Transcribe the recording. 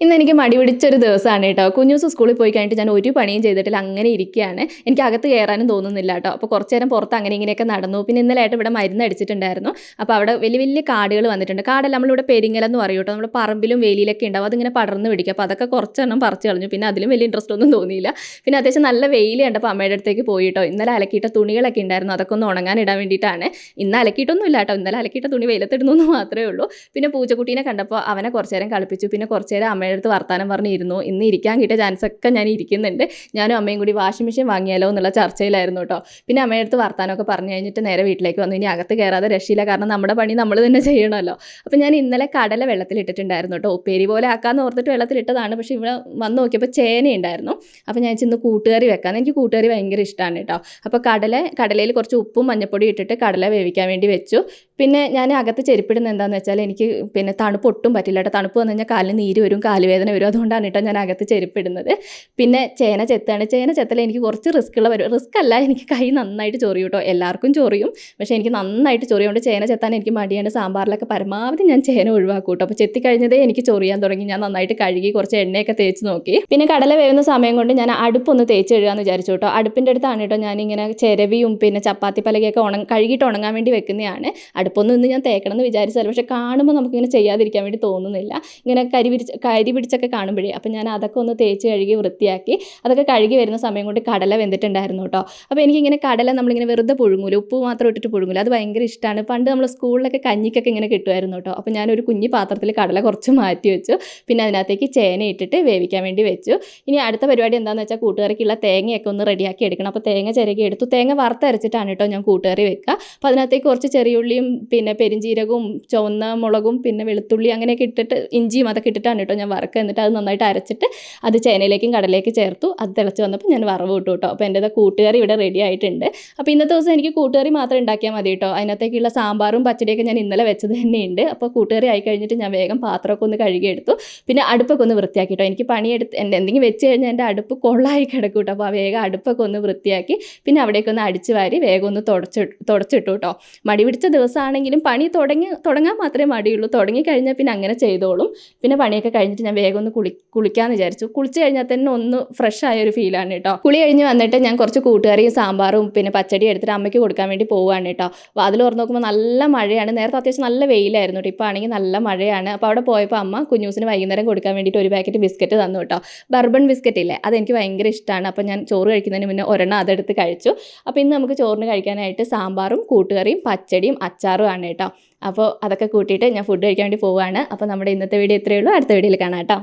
ഇന്ന് എനിക്ക് മടി പിടിച്ചൊരു ദിവസമാണ് കേട്ടോ. കുഞ്ഞൂസ് സ്കൂളിൽ പോയി കഴിഞ്ഞിട്ട് ഞാൻ ഒരു പണിയും ചെയ്തിട്ടില്ല അങ്ങനെ ഇരിക്കുകയാണ്. എനിക്ക് അകത്ത് കയറാനും തോന്നുന്നില്ല കേട്ടോ. അപ്പോൾ കുറച്ച് നേരം പുറത്ത് അങ്ങനെ ഇങ്ങനെയൊക്കെ നടന്നു. പിന്നെ ഇന്നലെ ആയിട്ട് ഇവിടെ മരുന്ന് അടിച്ചിട്ടുണ്ടായിരുന്നു. അപ്പോൾ അവിടെ വലിയ വലിയ കാടുകൾ വന്നിട്ടുണ്ട്. കാടല്ല നമ്മളിവിടെ പെരിങ്ങലെന്ന് പറയും കേട്ടോ. നമ്മുടെ പറമ്പിലും വേലിയിലൊക്കെ ഉണ്ടാവും. അതിങ്ങനെ പടർന്ന് പിടിക്കും. അപ്പോൾ അതൊക്കെ കുറച്ചെണ്ണം പറിച്ച് കളഞ്ഞു. പിന്നെ അതിലും വലിയ ഇൻട്രസ്റ്റ് ഒന്നും തോന്നിയില്ല. പിന്നെ അത്യാവശ്യം നല്ല വെയിൽ കണ്ടപ്പോൾ അമ്മയുടെ അടുത്തേക്ക് പോയി കേട്ടോ. ഇന്നലെ അലക്കിയിട്ട തുണികളൊക്കെ ഉണ്ടായിരുന്നു. അതൊക്കെ ഒന്ന് ഉണങ്ങാൻ ഇടാൻ വേണ്ടിയിട്ടാണ്. ഇന്ന് അലക്കിയിട്ടൊന്നും ഇല്ല കേട്ടോ. ഇന്നലെ അലക്കിയിട്ട തുണി വെയിലത്തിടുന്നു മാത്രമേ ഉള്ളൂ. പിന്നെ പൂച്ചക്കുട്ടീനെ കണ്ടപ്പോൾ അവനെ കുറച്ച് നേരം കളിപ്പിച്ചു. പിന്നെ കുറച്ച് നേരം അമ്മയുടെ അടുത്ത് വർത്താനം പറഞ്ഞിരുന്നു. ഇന്ന് ഇരിക്കാൻ കിട്ടിയ ചാൻസ് ഒക്കെ ഞാൻ ഇരിക്കുന്നുണ്ട്. ഞാനും അമ്മയും കൂടി വാഷിംഗ് മെഷീൻ വാങ്ങിയാലോ എന്നുള്ള ചർച്ചയിലായിരുന്നു കേട്ടോ പിന്നെ അമ്മയുടെ അടുത്ത് വർത്താനമൊക്കെ പറഞ്ഞു കഴിഞ്ഞിട്ട് നേരെ വീട്ടിലേക്ക് വന്നു. ഇനി അകത്ത് കയറാതെ രക്ഷയില്ല. കാരണം നമ്മുടെ പണി നമ്മൾ തന്നെ ചെയ്യണമല്ലോ. അപ്പോൾ ഞാൻ ഇന്നലെ കടല വെള്ളത്തിലിട്ടിട്ടുണ്ടായിരുന്നു കേട്ടോ ഉപ്പേരി പോലെ ആക്കാമെന്ന് ഓർത്തിട്ട് വെള്ളത്തിലിട്ടതാണ് പക്ഷേ ഇവിടെ വന്ന് നോക്കിയപ്പോൾ ചേനയുണ്ടായിരുന്നു അപ്പോൾ ഞാൻ ഇന്ന് കൂട്ടുകറി വെക്കാൻ എനിക്ക് കൂട്ടുകറി ഭയങ്കര ഇഷ്ടമാണ് കേട്ടോ അപ്പോൾ കടല കടലയിൽ കുറച്ച് ഉപ്പും മഞ്ഞപ്പൊടി ഇട്ടിട്ട് കടല വേവിക്കാൻ വേണ്ടി വെച്ചു. പിന്നെ ഞാൻ അകത്ത് ചെരുപ്പിടുന്നത് എന്താണെന്ന് വെച്ചാൽ എനിക്ക് പിന്നെ തണുപ്പ് ഒട്ടും പറ്റില്ല കേട്ടോ തണുപ്പ് വന്നു കഴിഞ്ഞാൽ കാലിന് നീര് വരും കാലുവേദന വരും. അതുകൊണ്ടാണ് കേട്ടോ ഞാൻ അകത്ത് ചെരുപ്പിടുന്നത്. പിന്നെ ചേന ചെത്താണ്. ചേന ചെത്തല എനിക്ക് കുറച്ച് റിസ്ക് ഉള്ള വരും. റിസ്ക് അല്ല എനിക്ക് കൈ നന്നായിട്ട് ചൊറിയും കേട്ടോ. എല്ലാവർക്കും ചൊറിയും. പക്ഷേ എനിക്ക് നന്നായിട്ട് ചൊറിയുകൊണ്ട് ചേന ചെത്താൻ എനിക്ക് മടിയാണ്. സാമ്പാറിലൊക്കെ പരമാവധി ഞാൻ ചേന ഒഴിവാക്കും കേട്ടോ. അപ്പോൾ ചെത്തി കഴിഞ്ഞതേ എനിക്ക് ചൊറിയാൻ തുടങ്ങി. ഞാൻ നന്നായിട്ട് കഴുകി കുറച്ച് എണ്ണയൊക്കെ തേച്ച് നോക്കി. പിന്നെ കടല വേവുന്ന സമയം കൊണ്ട് ഞാൻ അടുപ്പൊന്ന് തേച്ച് കഴുകാമെന്ന് വിചാരിച്ചു കേട്ടോ. അടുപ്പിന്റെ അടുത്താണ് കേട്ടോ ഞാനിങ്ങനെ ചെരവിയും പിന്നെ ചപ്പാത്തി പലകയൊക്കെ ഉണങ്ങ കഴുകിയിട്ട് ഉണങ്ങാൻ വേണ്ടി വെക്കുന്നതാണ് അടുപ്പൊന്നും ഇന്ന് ഞാൻ തേക്കണം എന്ന് വിചാരിച്ചാലും പക്ഷേ കാണുമ്പോൾ നമുക്കിങ്ങനെ ചെയ്യാതിരിക്കാൻ വേണ്ടി തോന്നുന്നില്ല. ഇങ്ങനെ കരി വിരിച്ച് കരി പിടിച്ചൊക്കെ കാണുമ്പോഴേ അപ്പോൾ ഞാൻ അതൊക്കെ ഒന്ന് തേച്ച് കഴുകി വൃത്തിയാക്കി അതൊക്കെ കഴുകി വരുന്ന സമയം കൊണ്ട് കടല വെന്തിട്ടുണ്ടായിരുന്നു കേട്ടോ. അപ്പോൾ എനിക്കിങ്ങനെ കടല നമ്മളിങ്ങനെ വെറുതെ പുഴുങ്ങൂല ഉപ്പ് മാത്രം ഇട്ടിട്ട് പുഴുങ്ങൂല. അത് ഭയങ്കര ഇഷ്ടമാണ് പണ്ട് നമ്മൾ സ്കൂളിലൊക്കെ കഞ്ഞിക്കൊക്കെ ഇങ്ങനെ കിട്ടുമായിരുന്നു കേട്ടോ. അപ്പോൾ ഞാനൊരു കുഞ്ഞി പാത്രത്തിൽ കടല കുറച്ച് മാറ്റി വെച്ചു. പിന്നെ അതിനകത്തേക്ക് ചേന ഇട്ടിട്ട് വേവിക്കാൻ വേണ്ടി വെച്ചു. ഇനി അടുത്ത പരിപാടി എന്താണെന്ന് വെച്ചാൽ കൂട്ടുകറിക്കുള്ള തേങ്ങയൊക്കെ ഒന്ന് റെഡിയാക്കി എടുക്കണം. അപ്പോൾ തേങ്ങ ചിരകി എടുത്തു. തേങ്ങ വറുത്തരച്ചിട്ടാണ് കേട്ടോ ഞാൻ കൂട്ടുകറി വെക്കുക. അപ്പോൾ അതിനകത്തേക്ക് കുറച്ച് ചെറിയുള്ളിയും പിന്നെ പെരിഞ്ചീരകവും ചുവന്ന മുളകും പിന്നെ വെളുത്തുള്ളി അങ്ങനെയൊക്കെ ഇട്ടിട്ട് ഇഞ്ചിയും അതൊക്കെ ഇട്ടിട്ടാണ് കേട്ടോ ഞാൻ വറുക്കുക എന്നിട്ട് അത് നന്നായിട്ട് അരച്ചിട്ട് അത് ചേനയിലേക്കും കടലേക്ക് ചേർത്തു. അത് തിളച്ച് വന്നപ്പോൾ ഞാൻ വറവ് ഇട്ടു കേട്ടോ. അപ്പോൾ എന്റെ കൂട്ടുകറി ഇവിടെ റെഡി ആയിട്ടുണ്ട്. അപ്പോൾ ഇന്നത്തെ ദിവസം എനിക്ക് കൂട്ടുകറി മാത്രം ഉണ്ടാക്കിയാൽ മതി കേട്ടോ. അതിനകത്തേക്കുള്ള സാമ്പാറും പച്ചടിയൊക്കെ ഞാൻ ഇന്നലെ വെച്ചത് തന്നെയുണ്ട്. അപ്പോൾ കൂട്ടുകറി ആയി കഴിഞ്ഞിട്ട് ഞാൻ വേഗം പാത്രമൊക്കെ ഒന്ന് കഴുകിയെടുത്തു. പിന്നെ അടുപ്പൊക്കെ ഒന്ന് വൃത്തിയാക്കി കേട്ടോ. എനിക്ക് പണിയെടുത്ത് എന്റെ എന്തെങ്കിലും വെച്ച് കഴിഞ്ഞാൽ എന്റെ അടുപ്പ് കൊള്ളായി കിടക്കും കേട്ടോ. അപ്പോൾ ആ വേഗം അടുപ്പൊക്കെ ഒന്ന് വൃത്തിയാക്കി പിന്നെ അവിടേക്ക് ഒന്ന് അടിച്ച് വാരി വേഗം ഒന്ന് തുടച്ച് തുടച്ചിട്ടു കേട്ടോ. മടി പിടിച്ച ദിവസമാണെങ്കിലും പണി തുടങ്ങി തുടങ്ങാൻ മാത്രമേ മടിയുള്ളൂ. തുടങ്ങി കഴിഞ്ഞാൽ പിന്നെ അങ്ങനെ ചെയ്തോളും. പിന്നെ പണിയൊക്കെ കഴിഞ്ഞിട്ട് ഞാൻ വേഗം ഒന്ന് കുളി കുളിക്കാമെന്ന് വിചാരിച്ചു. കുളിച്ച് കഴിഞ്ഞാൽ തന്നെ ഒന്ന് ഫ്രഷ് ആയ ഒരു ഫീലാണ് കേട്ടോ കുളി കഴിഞ്ഞ് വന്നിട്ട് ഞാൻ കുറച്ച് കൂട്ടുകറിയും സാമ്പാറും പിന്നെ പച്ചടി എടുത്തിട്ട് അമ്മയ്ക്ക് കൊടുക്കാൻ വേണ്ടി പോവുകയാണ് കേട്ടോ വാതിൽ തുറന്ന് നോക്കുമ്പോൾ നല്ല മഴയാണ്. നേരത്തെ അത്യാവശ്യം നല്ല വെയിലായിരുന്നു കേട്ടോ ഇപ്പോൾ ആണെങ്കിൽ നല്ല മഴയാണ്. അപ്പോൾ അവിടെ പോയപ്പോൾ അമ്മ കുഞ്ഞൂസിന് വൈകുന്നേരം കൊടുക്കാൻ വേണ്ടിയിട്ട് ഒരു പാക്കറ്റ് ബിസ്ക്കറ്റ് തന്നു കേട്ടോ ബർബൺ ബിസ്ക്കറ്റ് ഇല്ലേ? അതെനിക്ക് ഭയങ്കര ഇഷ്ടമാണ് അപ്പോൾ ഞാൻ ചോറ് കഴിക്കുന്നതിന് മുന്നേ ഒരെണ്ണം അതെടുത്ത് കഴിച്ചു. അപ്പോൾ ഇന്ന് നമുക്ക് ചോറിന് കഴിക്കാനായിട്ട് സാമ്പാറും കൂട്ടുകറിയും പച്ചടിയും അച്ചാറും ആണ് കേട്ടോ അപ്പോൾ അതൊക്കെ കൂട്ടിയിട്ട് ഞാൻ ഫുഡ് കഴിക്കാൻ വേണ്ടി പോവുകയാണ് അപ്പോൾ നമ്മുടെ ഇന്നത്തെ വീഡിയോ ഇത്രയേ ഉള്ളൂ. അടുത്ത വീഡിയോയിൽ കാണാം കേട്ടോ.